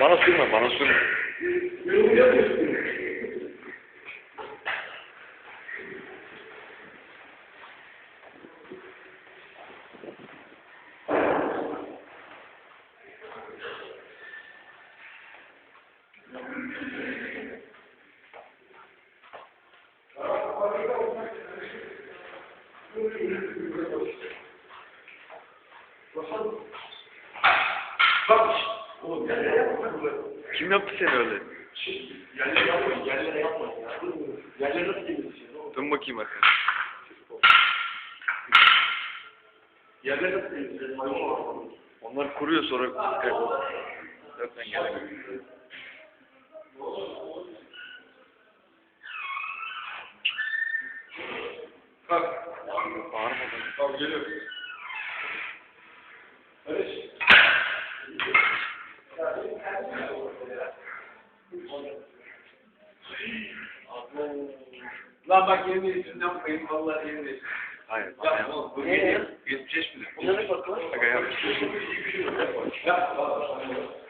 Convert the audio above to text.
Bana sürme, bana sürme. Bak oğlum yapma. Kim yaptı seni öyle? Yerlere yapma. Yerlere yapma. Yerlere nasıl oğlum? Dön bakayım arkana. Yerlere nasıl var. Onlar kuruyor sonra zaten gelemiyor. Bak. Bağırmadan. Tamam geliyor. Lan bak yemin ediyorum yapmayın vallahi yemin ediyorum. Hayır. Yapma oğlum. Bu ya? 75 mi? Bunlara bak lan. Aga yap. Yapma.